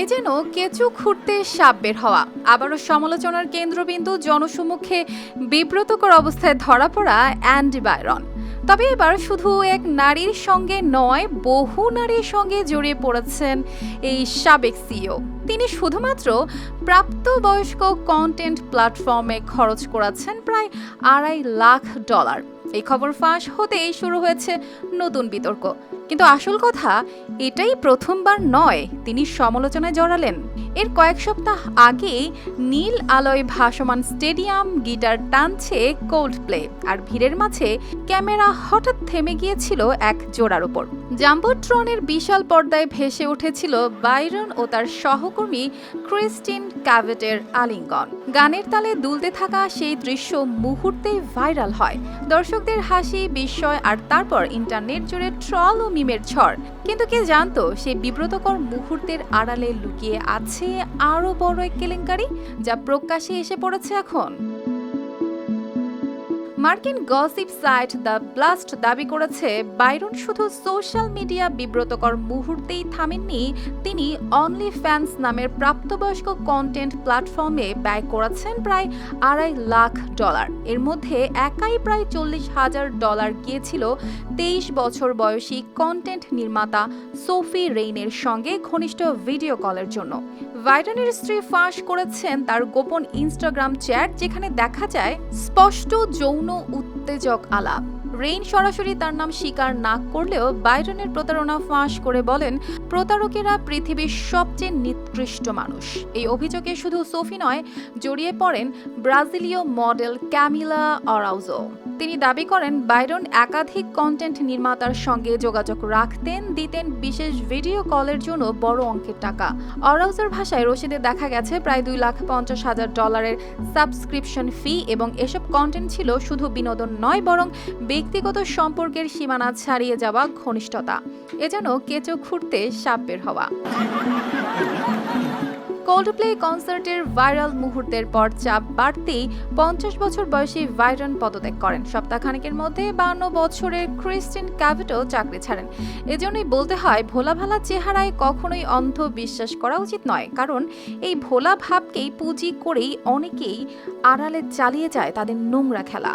এ যেন কেঁচু খুঁড়তে সাপ বের হওয়া। আবারও সমালোচনার কেন্দ্রবিন্দু জনসম্মুখে বিব্রতকর অবস্থায় ধরা পড়া অ্যান্ডি বাইরন। তবে এবার শুধু এক নারীর সঙ্গে নয়, বহু নারীর সঙ্গে জড়িয়ে পড়েছেন এই সাবেক সিও তিনি শুধুমাত্র প্রাপ্তবয়স্ক কন্টেন্ট প্ল্যাটফর্মে খরচ করেছেন প্রায় আড়াই লাখ ডলার এই খবর ফাঁস হতেই শুরু হয়েছে নতুন বিতর্ক। কিন্তু আসল কথা, এটাই প্রথমবার নয়, তিনি সমালোচনায় জড়ালেন। এর কয়েক সপ্তাহ আগে নীল আলোয় ভাসমান স্টেডিয়াম গিটার টানছে কোল্ড প্লে আর ভিড়ের মাঝে ক্যামেরা হঠাৎ থেমে গিয়েছিল এক জোড়ার উপর জাম্বোট্রনের বিশাল পর্দায় ভেসে উঠেছিল বাইরন ও তার সহকর্মী ক্রিস্টিন ক্যাভেটের আলিঙ্গন। গানের তালে দুলতে থাকা সেই দৃশ্য মুহূর্তেই ভাইরাল হয়। দর্শকদের হাসি, বিস্ময় আর তারপর ইন্টারনেট জুড়ে ট্রল ও মিমের ঝড়। কিন্তু কে জানতো সেই বিব্রতকর মুহূর্তের আড়ালে লুকিয়ে আছে আরও বড় এক কেলেঙ্কারি যা প্রকাশ্যে এসে পড়েছে এখন। মার্কিন গসিপ সাইট দ্য ব্লাস্ট দাবি করেছে, বাইরন শুধু সোশ্যাল মিডিয়া বিব্রতকর মুহূর্তেই থামেননি, তিনি অনলি ফ্যান্স নামের প্রাপ্তবয়স্ক কন্টেন্ট প্ল্যাটফর্মে ব্যয় করেছেন প্রায় আড়াই লাখ ডলার। এর মধ্যে একাই প্রায় চল্লিশ হাজার ডলার গিয়েছিল তেইশ বছর বয়সী কন্টেন্ট নির্মাতা সোফি রেইনের সঙ্গে ঘনিষ্ঠ ভিডিও কলের জন্য। ভাইডনের স্ত্রী ফাঁস করেছেন তার গোপন ইনস্টাগ্রাম চ্যাট, যেখানে দেখা যায় স্পষ্ট যৌন উত্তেজক আলাপ। রেইন সরাসরি তার নাম স্বীকার না করলেও বাইরনের প্রতারণা ফাঁস করে বলেন, প্রতারকেরা পৃথিবীর সবচেয়ে নিকৃষ্ট মানুষ। এই অভিযোগে শুধু সোফি নয়, জড়িয়ে পড়েন ব্রাজিলীয় মডেল ক্যামিলা অরাউজো। তিনি দাবি করেন বাইরন একাধিক কন্টেন্ট নির্মাতার সঙ্গে যোগাযোগ রাখতেন, দিতেন বিশেষ ভিডিও কলের জন্য বড় অঙ্কের টাকা। অরাউজোর ভাষায় রসিদে দেখা গেছে, প্রায় দুই লাখ পঞ্চাশ হাজার ডলারের সাবস্ক্রিপশন ফি এবং এসব কন্টেন্ট ছিল শুধু বিনোদন নয়, বরং ব্যক্তিগত সম্পর্কের সীমানা ছাড়িয়ে যাওয়া ঘনিষ্ঠতা। এ যেন কেঁচো খুঁড়তে সাপ বের হওয়া। কোল্ডপ্লে কনসার্টের ভাইরাল মুহূর্তের পর চাপ বাড়তেই পঞ্চাশ বছর বয়সী ভাইরন পদত্যাগ করেন। সপ্তাহখানেকের মধ্যে বান্ন বছরের ক্রিস্টিন ক্যাভিটো চাকরি ছাড়েন। এজন্যই বলতে হয় ভোলা ভালা চেহারায় কখনোই অন্ধ বিশ্বাস করা উচিত নয়। কারণ এই ভোলা ভাবকেই পুঁজি করেই অনেকেই আড়ালে চালিয়ে যায় তাদের নোংরা খেলা।